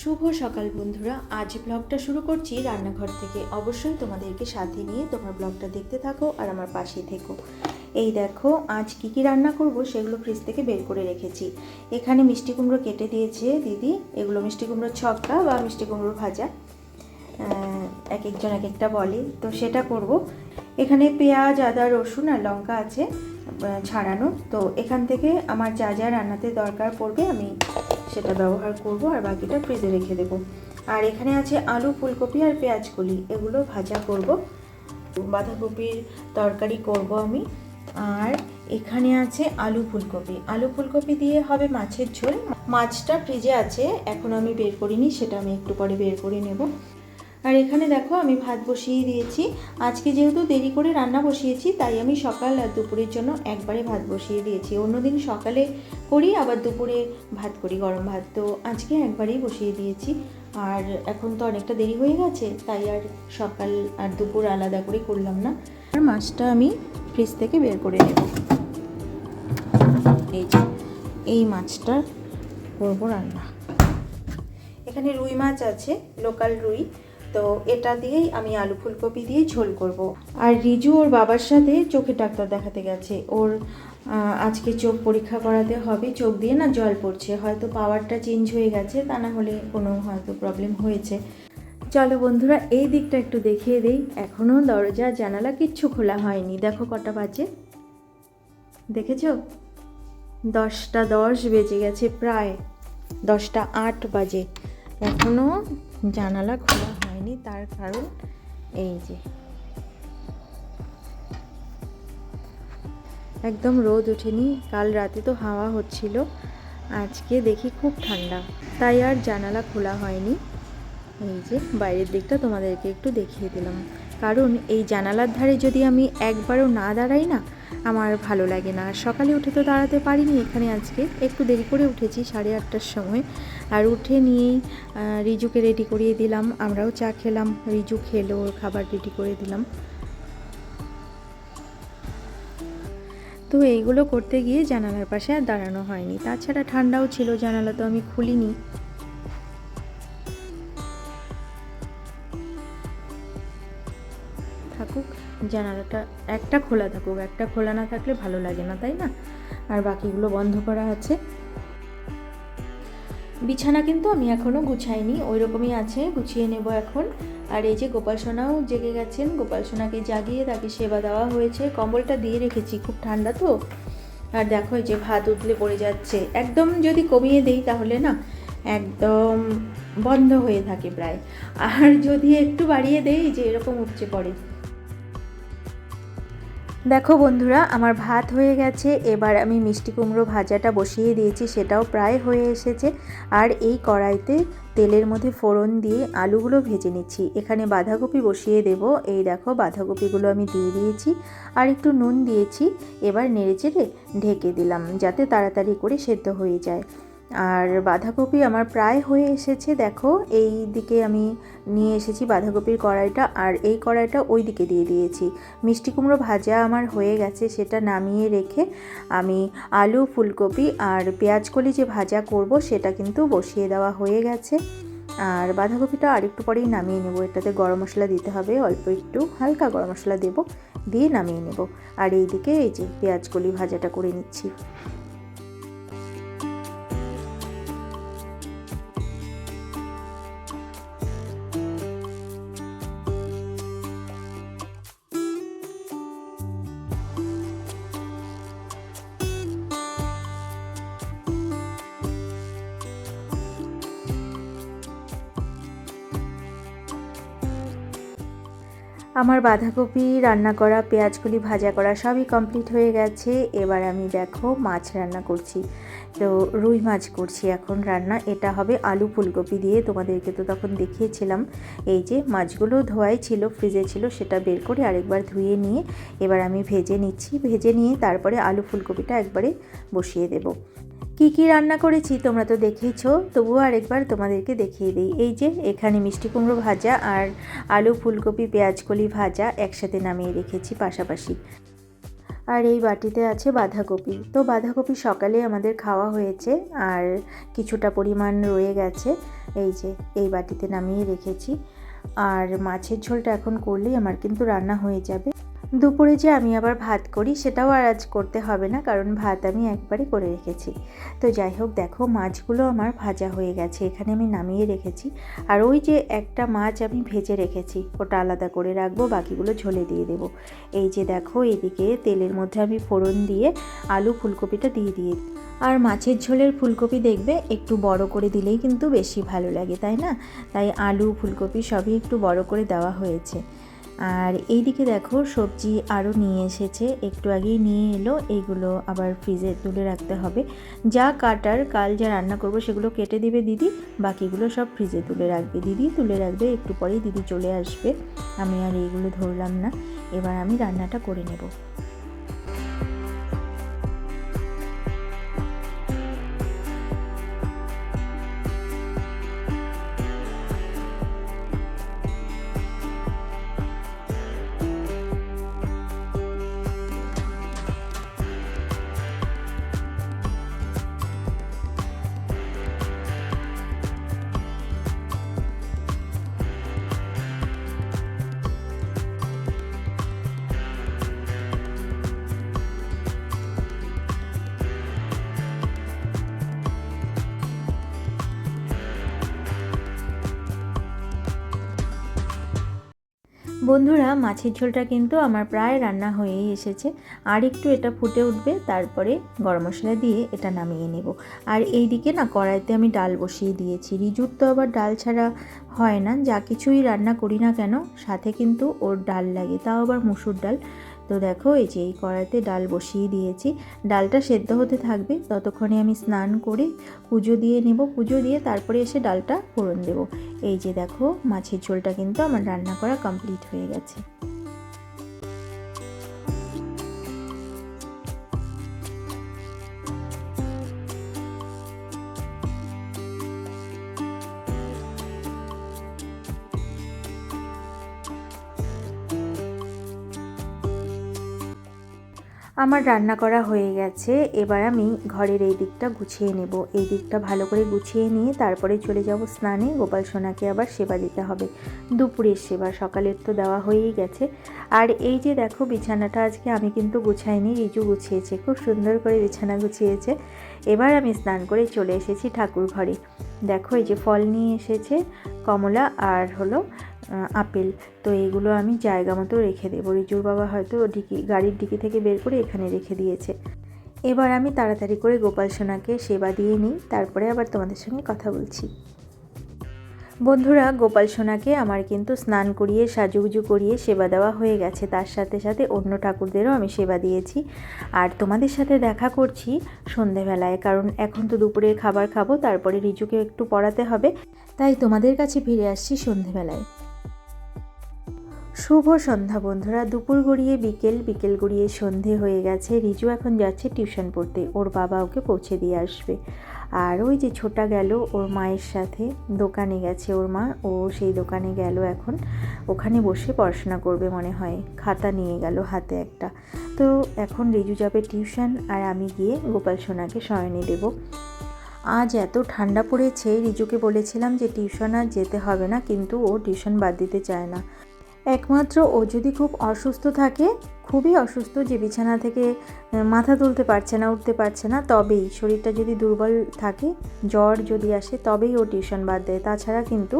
শুভ সকাল বন্ধুরা। আজ ব্লগটা শুরু করছি রান্নাঘর থেকে। অবশ্যই তোমাদেরকে সাথে নিয়ে তোমার ব্লগটা দেখতে থাকো আর আমার পাশে থেকো। এই দেখো, আজ কি কি রান্না করব সেগুলো ফ্রিজ থেকে বের করে রেখেছি। এখানে মিষ্টি কুমড়ো কেটে দিয়েছে দিদি। এগুলো মিষ্টি কুমড়োর ছক্কা বা মিষ্টি কুমড়ো ভাজা। এক একজন এক একটা বলে। তো সেটা করব। এখানে পেঁয়াজ, আদা, রসুন আর লঙ্কা আছে ছাড়ানো। তো এখান থেকে আমার যা যা রান্নাতে দরকার পড়বে আমি সেটা ব্যবহার করব আর বাকিটা ফ্রিজে রেখে দেব। আর এখানে আছে আলু, ফুলকপি আর পেঁয়াজকলি। এগুলো ভাজা করব। বাঁধাকপির তরকারি করব আমি। আর এখানে আছে আলু, ফুলকপি। আলু, ফুলকপি দিয়ে হবে মাছের ঝোল। মাছটা ফ্রিজে আছে, এখন আমি বের করিনি, সেটা আমি একটু পরে বের করে নেব। আর এখানে দেখো আমি ভাত বসিয়ে দিয়েছি। আজকে যেহেতু দেরি করে রান্না বসিয়েছি, তাই আমি সকাল আর দুপুরের জন্য একবারে ভাত বসিয়ে দিয়েছি। অন্যদিন সকালে করি, আবার দুপুরে ভাত করি, গরম ভাত। তো আজকে একবারেই বসিয়ে দিয়েছি। আর এখন তো অনেকটা দেরি হয়ে গেছে, তাই আর সকাল আর দুপুর আলাদা করে করলাম না। আর মাছটা আমি ফ্রিজ থেকে বের করে নেব। এই যে, এই মাছটা করব রান্না। এখানে রুই মাছ আছে, লোকাল রুই। তো এটা দিয়েই আমি আলু ফুলকপি দিয়ে ঝোল করব। আর রিজু ওর বাবার সাথে চোখের ডাক্তার দেখাতে গেছে। ওর আজকে চোখ পরীক্ষা করাতে হবে। চোখ দিয়ে না জল পড়ছে। হয়তো পাওয়ারটা চেঞ্জ হয়ে গেছে, তা না হলে কোনো হয়তো প্রবলেম হয়েছে। চলো বন্ধুরা, এই দিকটা একটু দেখিয়ে দেই। এখনও দরজা, জানালা কিচ্ছু খোলা হয়নি। দেখো কটা বাজে। দেখেছ? দশটা দশ বেজে গেছে প্রায়। দশটা আট বাজে। এখনও জানালা খোলা তার কারণ এই যে। একদম রোদ ওঠেনি, কাল রাতে তো হাওয়া হচ্ছিল, আজকে দেখি খুব ঠান্ডা, তাই আর জানালা খোলা হয়নি। এই যে, বাইরের দিকটা তোমাদেরকে একটু দেখিয়ে দিলাম। কারণ এই জানালার ধারে যদি আমি একবারও না দাঁড়াই না, আমার ভালো লাগে না। সকালে উঠে তো দাঁড়াতে পারিনি এখানে আজকে। একটু দেরি করে উঠেছি, সাড়ে আটটার সময়। আর উঠে নিয়েই রিজুকে রেডি করিয়ে দিলাম। আমরাও চা খেলাম। রিজু খেলো, ওর খাবার রেডি করে দিলাম। তো এইগুলো করতে গিয়ে জানালার পাশে আর দাঁড়ানো হয়নি। তাছাড়া ঠান্ডাও ছিল, জানালা তো আমি খুলিনি। জানালাটা একটা খোলা থাকুক, একটা খোলা না থাকলে ভালো লাগে না, তাই না? আর বাকিগুলো বন্ধ করা আছে। বিছানা কিন্তু আমি এখনও গুছাইনি ওই রকমই আছে, গুছিয়ে নেব এখন। আর এই যে গোপাল সোনাও জেগে গেছেন, গোপাল সোনাকে জাগিয়ে তাকে সেবা দেওয়া হয়েছে। কম্বলটা দিয়ে রেখেছি, খুব ঠান্ডা তো। আর দেখো এই যে ভাত উতলে পড়ে যাচ্ছে। একদম যদি কমিয়ে দেই তাহলে না, একদম বন্ধ হয়ে থাকে প্রায়। আর যদি একটু বাড়িয়ে দেই যে এরকম উপচে পড়ে। দেখো বন্ধুরা, আমার ভাত হয়ে গেছে। এবার আমি মিষ্টি কুমড়ো ভাজাটা বসিয়ে দিয়েছি, সেটাও প্রায় হয়ে এসেছে। আর এই কড়াইতে তেলের মধ্যে ফোড়ন দিয়ে আলুগুলো ভেজে নিচ্ছি। এখানে বাঁধাকপি বসিয়ে দেব। এই দেখো, বাঁধাকপিগুলো আমি দিয়ে দিয়েছি। আর একটু নুন দিয়েছি। এবার নেড়েচেড়ে ঢেকে দিলাম, যাতে তাড়াতাড়ি করে সেদ্ধ হয়ে যায়। আর বাঁধাকপি আমার প্রায় হয়ে এসেছে, দেখো। এই দিকে আমি নিয়ে এসেছি বাঁধাকপির কড়াইটা, আর এই কড়াইটা ওই দিকে দিয়ে দিয়েছি। মিষ্টি কুমড়ো ভাজা আমার হয়ে গেছে, সেটা নামিয়ে রেখে আমি আলু, ফুলকপি আর পেঁয়াজ কলি যে ভাজা করব, সেটা কিন্তু বসিয়ে দেওয়া হয়ে গেছে। আর বাঁধাকপিটা আরেকটু পরেই নামিয়ে নেব। এটাতে গরম মশলা দিতে হবে, অল্প একটু হালকা গরম মশলা দেব, দিয়ে নামিয়ে নেব। আর এইদিকে এই যে পেঁয়াজ কলি ভাজাটা করে নিচ্ছি। আমার বাঁধাকপি, রান্না করা, পেঁয়াজগুলি ভাজা করা সবই কমপ্লিট হয়ে গেছে। এবার আমি দেখো মাছ রান্না করছি। তো রুই মাছ করছি এখন রান্না। এটা হবে আলু ফুলকপি দিয়ে। তোমাদেরকে তো তখন দেখিয়েছিলাম। এই যে মাছগুলো ধোয়াই ছিল, ফ্রিজে ছিল, সেটা বের করে আরেকবার ধুয়ে নিয়ে এবার আমি ভেজে নিচ্ছি। ভেজে নিয়ে তারপরে আলু ফুলকপিটা একবারে বসিয়ে দেবো। কি কি রান্না করেছি তোমরা তো দেখেইছো, তবুও আরেকবার তোমাদেরকে দেখিয়ে দিই। এই যে, এখানে মিষ্টি কুমড়ো ভাজা আর আলু, ফুলকপি পেঁয়াজকলি ভাজা একসাথে নামিয়ে রেখেছি পাশাপাশি। আর এই বাটিতে আছে বাঁধাকপি। তো বাঁধাকপি সকালে আমাদের খাওয়া হয়েছে আর কিছুটা পরিমাণ রয়ে গেছে। এই যে, এই বাটিতে নামিয়ে রেখেছি। আর মাছের ঝোলটা এখন করলেই আমার কিন্তু রান্না হয়ে যাবে। দুপুরে যে আমি আবার ভাত করি সেটাও আর আজ করতে হবে না, কারণ ভাত আমি একবারই করে রেখেছি। তো যাই হোক, দেখো মাছগুলো আমার ভাজা হয়ে গেছে, এখানে আমি নামিয়ে রেখেছি। আর ওই যে একটা মাছ আমি ভেজে রেখেছি, ওটা আলাদা করে রাখব, বাকিগুলো ঝোলে দিয়ে দেব। এই যে দেখো, এদিকে তেলের মধ্যে আমি ফোড়ন দিয়ে আলু ফুলকপিটা দিয়ে দিয়ে আর মাছের ঝোলের ফুলকপি দেখবে, একটু বড় করে দিলেই কিন্তু বেশি ভালো লাগে, তাই না? তাই আলু, ফুলকপি সবই একটু বড় করে দেওয়া হয়েছে। আর এইদিকে দেখো, সবজি আরও নিয়ে এসেছে। একটু আগেই নিয়ে এলো এইগুলো আবার ফ্রিজে তুলে রাখতে হবে। যা কাটার, কাল যা রান্না করব সেগুলো কেটে দিবে দিদি, বাকিগুলো সব ফ্রিজে তুলে রাখবে। দিদি তুলে রাখবে, একটু পরেই দিদি চলে আসবে। আমি আর এইগুলো ধরলাম না। এবার আমি রান্নাটা করে নেব। বন্ধুরা, মাছের ঝোলটা কিন্তু আমার প্রায় রান্না হয়েই এসেছে। আর একটু এটা ফুটে উঠবে, তারপরে গরম মশলা দিয়ে এটা নামিয়ে নেব। আর এই দিকে না, কড়াইতে আমি ডাল বসিয়ে দিয়েছি। রিজুর তো আবার ডাল ছাড়া হয় না, যা কিছুই রান্না করি না কেন, সাথে কিন্তু ওর ডাল লাগে, তাও আবার মুসুর ডাল। তো দেখো, এই যে এই কড়াইতে ডাল বসিয়ে দিয়েছি। ডালটা সেদ্ধ হতে থাকবে। ততক্ষণে আমি স্নান করে পুজো দিয়ে নেব। পুজো দিয়ে তারপরে এসে ডালটা ফোড়ন দেব। এই যে দেখো, মাছের ঝোলটা কিন্তু আমার রান্না করা কমপ্লিট হয়ে গেছে। আমার রান্না করা হয়ে গেছে। এবার আমি ঘরের এই দিকটা গুছিয়ে নেব। এই দিকটা ভালো করে গুছিয়ে নিয়ে তারপরে চলে যাব স্নানে। গোপাল সোনাকে আবার সেবা দিতে হবে। দুপুরের সেবা, সকালের তো দেওয়া হয়েই গেছে। আর এই যে দেখো বিছানাটা আজকে আমি কিন্তু গুছাইনি, রিজু গুছিয়েছে। খুব সুন্দর করে বিছানা গুছিয়েছে। এবার আমি স্নান করে চলে এসেছি ঠাকুর ঘরে। দেখো, এই যে ফল নিয়ে এসেছে, কমলা আর হলো আপেল। তো এইগুলো আমি জায়গা মতো রেখে দেবো। রিজুর বাবা হয়তো ডিকি, গাড়ির ডিকি থেকে বের করে এখানে রেখে দিয়েছে। এবার আমি তাড়াতাড়ি করে গোপাল সোনাকে সেবা দিয়ে নিই। তারপরে আবার তোমাদের সঙ্গে কথা বলছি। বন্ধুরা, গোপাল সোনাকে আমার কিন্তু স্নান করিয়ে, সাজুগুজু করিয়ে সেবা দেওয়া হয়ে গেছে। তার সাথে সাথে অন্য ঠাকুরদেরও আমি সেবা দিয়েছি। আর তোমাদের সাথে দেখা করছি সন্ধেবেলায়, কারণ এখন তো দুপুরের খাবার খাব, তারপরে রিজুকে একটু পড়াতে হবে। তাই তোমাদের কাছে ফিরে আসছি সন্ধেবেলায়। শুভ সন্ধ্যা বন্ধুরা, দুপুর গড়িয়ে বিকেল বিকেল গড়িয়ে সন্ধে হয়ে গেছে। রিজু এখন যাচ্ছে টিউশন পড়তে, ওর বাবা ওকে পৌঁছে দিয়ে আসবে। আর ওই যে ছোটা গেল ওর মায়ের সাথে, দোকানে গেছে ওর মা, ও সেই দোকানে গেল এখন। ওখানে বসে পড়াশোনা করবে মনে হয়, খাতা নিয়ে গেল হাতে একটা। তো এখন রিজু যাবে টিউশন আর আমি গিয়ে গোপাল সোনাকে শয়নে দেব। আজ এত ঠান্ডা পড়েছে, রিজুকে বলেছিলাম যে টিউশন আর যেতে হবে না, কিন্তু ও টিউশন বাদ দিতে চায় না। একমাত্র ও যদি খুব অসুস্থ থাকে খুবই অসুস্থ, যে বিছানা থেকে মাথা তুলতে পারছে না, উঠতে পারছে না, তবেই শরীরটা যদি দুর্বল থাকে, জ্বর যদি আসে, তবেই ও টিউশন বাদ দেয়। তাছাড়া কিন্তু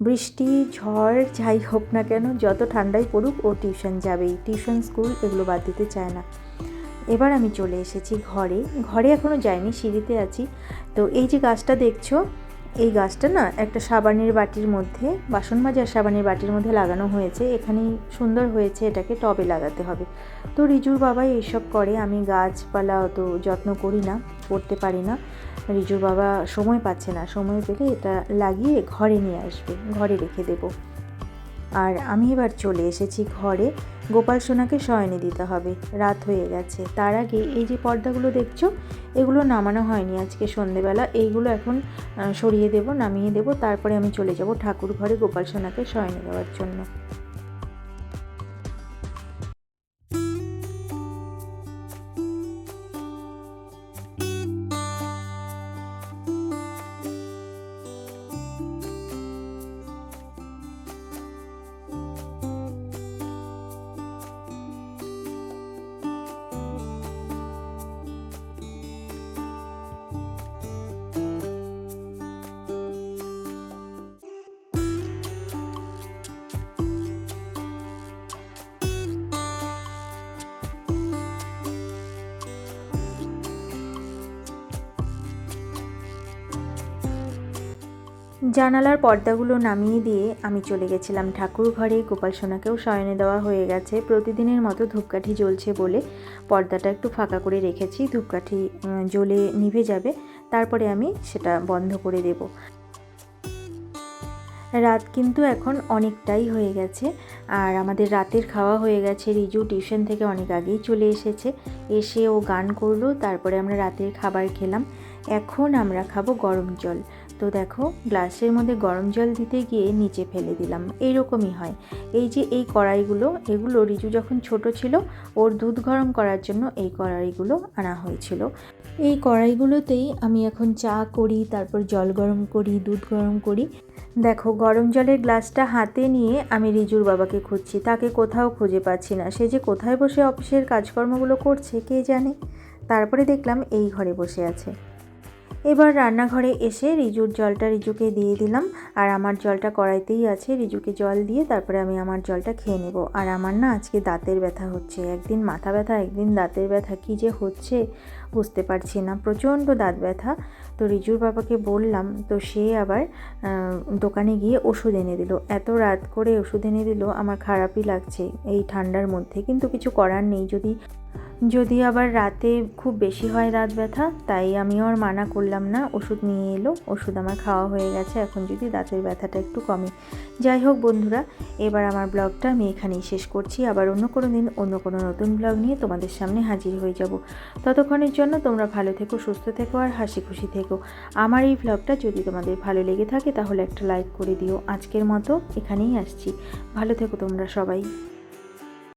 বৃষ্টি, ঝড়, যাই হোক না কেন, যত ঠান্ডাই পড়ুক, ও টিউশন যাবেই। টিউশন, স্কুল এগুলো বাদ দিতে চায় না। এবার আমি চলে এসেছি ঘরে। ঘরে এখনও যাইনি, সিঁড়িতে আছি। তো এই যে গাছটা দেখছ এই গাছটা না একটা সাবানের বাটির মধ্যে, বাসন মাজার সাবানের বাটির মধ্যে লাগানো হয়েছে। এখানেই সুন্দর হয়েছে এটাকে টবে লাগাতে হবে। তো রিজুর বাবা এইসব করে, আমি গাছপালা অত যত্ন করি না, করতে পারি না। রিজুর বাবা সময় পাচ্ছে না, সময় পেলে এটা লাগিয়ে ঘরে নিয়ে আসবে, ঘরে রেখে দেবো। আর আমি এবার চলে এসেছি ঘরে। গোপাল সোনাকে শয়নে দিতে হবে। রাত হয়ে গেছে। তার আগে এই যে পর্দাগুলো দেখছ, এগুলো নামানো হয়নি আজকে সন্ধেবেলা। এইগুলো এখন সরিয়ে দেব, নামিয়ে দেব। তারপরে আমি চলে যাব ঠাকুর ঘরে গোপাল সোনাকে শয়নে দেওয়ার জন্য। জানালার পর্দাগুলো নামিয়ে দিয়ে আমি চলে গেছিলাম ঠাকুর ঘরে। গোপাল সোনাকেও শয়নে দেওয়া হয়ে গেছে। প্রতিদিনের মতো ধূপকাঠি জ্বলছে বলে পর্দাটা একটু ফাঁকা করে রেখেছি। ধূপকাঠি জ্বলে নিভে যাবে। তারপরে আমি সেটা বন্ধ করে দেব। রাত কিন্তু এখন অনেকটাই হয়ে গেছে। আর আমাদের রাতের খাওয়া হয়ে গেছে। রিজু টিউশন থেকে অনেক আগেই চলে এসেছে। এসে ও গান করল। তারপরে আমরা রাতের খাবার খেলাম। এখন আমরা খাব গরম জল। তো দেখো, গ্লাসের মধ্যে গরম জল দিতে গিয়ে নিচে ফেলে দিলাম। এইরকমই হয়। এই যে এই কড়াইগুলো, এগুলো রিজু যখন ছোট ছিল, ওর দুধ গরম করার জন্য এই কড়াইগুলো আনা হয়েছিল। এই কড়াইগুলোতেই আমি এখন চা করি, তারপর জল গরম করি, দুধ গরম করি। দেখো, গরম জলের গ্লাসটা হাতে নিয়ে আমি রিজুর বাবাকে খুঁজছি। তাকে কোথাও খুঁজে পাচ্ছি না। সে যে কোথায় বসে অফিসের কাজকর্মগুলো করছে, কে জানে? তারপরে দেখলাম এই ঘরে বসে আছে। এবার রান্নাঘরে এসে রিজুর জলটা রিজুকে দিয়ে দিলাম। আর আমার জলটা কড়াইতেই আছে। রিজুকে জল দিয়ে তারপরে আমি আমার জলটা খেয়ে নেব। আর আমার না আজকে দাঁতের ব্যথা হচ্ছে। একদিন মাথা ব্যথা, একদিন দাঁতের ব্যথা। কী যে হচ্ছে? বুঝতে পারছি না, প্রচণ্ড দাঁত ব্যথা। তো রিজুর বাবাকে বললাম, তো সে আবার দোকানে গিয়ে ওষুধ এনে দিল। এত রাত করে ওষুধ এনে দিল, আমার খারাপই লাগছে এই ঠান্ডার মধ্যে। কিন্তু কিছু করার নেই, যদি যদি আবার রাতে খুব বেশি হয় রাত ব্যথা, তাই আমিও আর মানা করলাম না, ওষুধ নিয়ে এলো, ওষুধ আমার খাওয়া হয়ে গেছে, এখন যদি দাঁতের ব্যথাটা একটু কমে। যাই হোক বন্ধুরা, এবার আমার ব্লগটা আমি এখানেই শেষ করছি। আবার অন্য কোনো দিন, অন্য কোনো নতুন ব্লগ নিয়ে তোমাদের সামনে হাজির হয়ে যাব। ততক্ষণের জন্য তোমরা ভালো থেকো, সুস্থ থেকো আর হাসি খুশি থেকো। আমার এই ভ্লগটা যদি তোমাদের ভালো লেগে থাকে তাহলে একটা লাইক করে দিও। আজকের মতো এখানেই আসছি। ভালো থেকো তোমরা সবাই।